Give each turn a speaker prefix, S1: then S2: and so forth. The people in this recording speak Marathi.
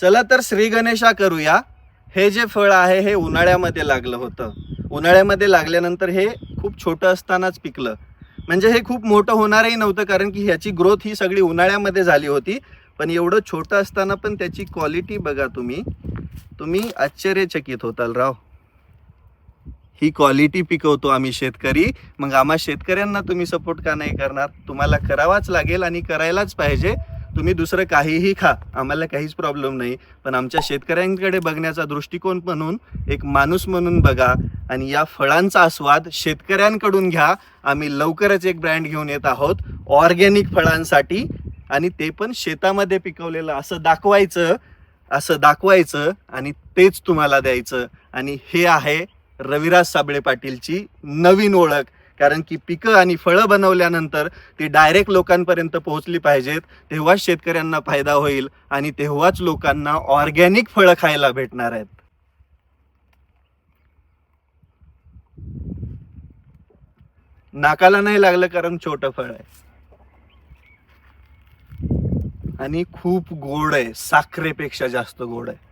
S1: चला तर श्री गणेशा करूया. हे जे फळ आहे हे उन्हाळ्यामध्ये लागलं होतं. उन्हाळ्यामध्ये लागल्यानंतर हे खूप छोटं असतानाच पिकलं. म्हणजे हे खूप मोठं होणारही नव्हतं कारण की ह्याची ग्रोथ ही सगळी उन्हाळ्यामध्ये झाली होती. पण एवढं छोटं असताना पण त्याची क्वालिटी बघा तुम्ही. तुम्ही आश्चर्यचकित होताल राव. ही क्वालिटी पिकवतो आम्ही शेतकरी. मग आम्हा शेतकऱ्यांना तुम्ही सपोर्ट का नाही करणार? तुम्हाला करावाच लागेल आणि करायलाच पाहिजे. तुम्ही दुसरं काहीही खा. आम्हाला काहीच प्रॉब्लेम नाही. पण आमच्या शेतकऱ्यांकडे बघण्याचा दृष्टिकोन म्हणून एक माणूस म्हणून बघा आणि या फळांचा आस्वाद शेतकऱ्यांकडून घ्या. आम्ही लवकरच एक ब्रँड घेऊन येत आहोत ऑर्गॅनिक फळांसाठी. आणि ते पण शेतामध्ये पिकवलेलं असं दाखवायचं असं दाखवायचं आणि तेच तुम्हाला द्यायचं. आणि हे आहे रविराज साबळे पाटीलची नवीन ओळख. कारण की पिकं आणि फळं बनवल्यानंतर ती डायरेक्ट लोकांपर्यंत पोहोचली पाहिजेत तेव्हाच शेतकऱ्यांना फायदा होईल आणि तेव्हाच लोकांना ऑर्गॅनिक फळं खायला भेटणार आहेत. नाकाला नाही लागलं कारण छोटं फळ आहे. आणि खूप गोड आहे साखरेपेक्षा जास्त गोड आहे.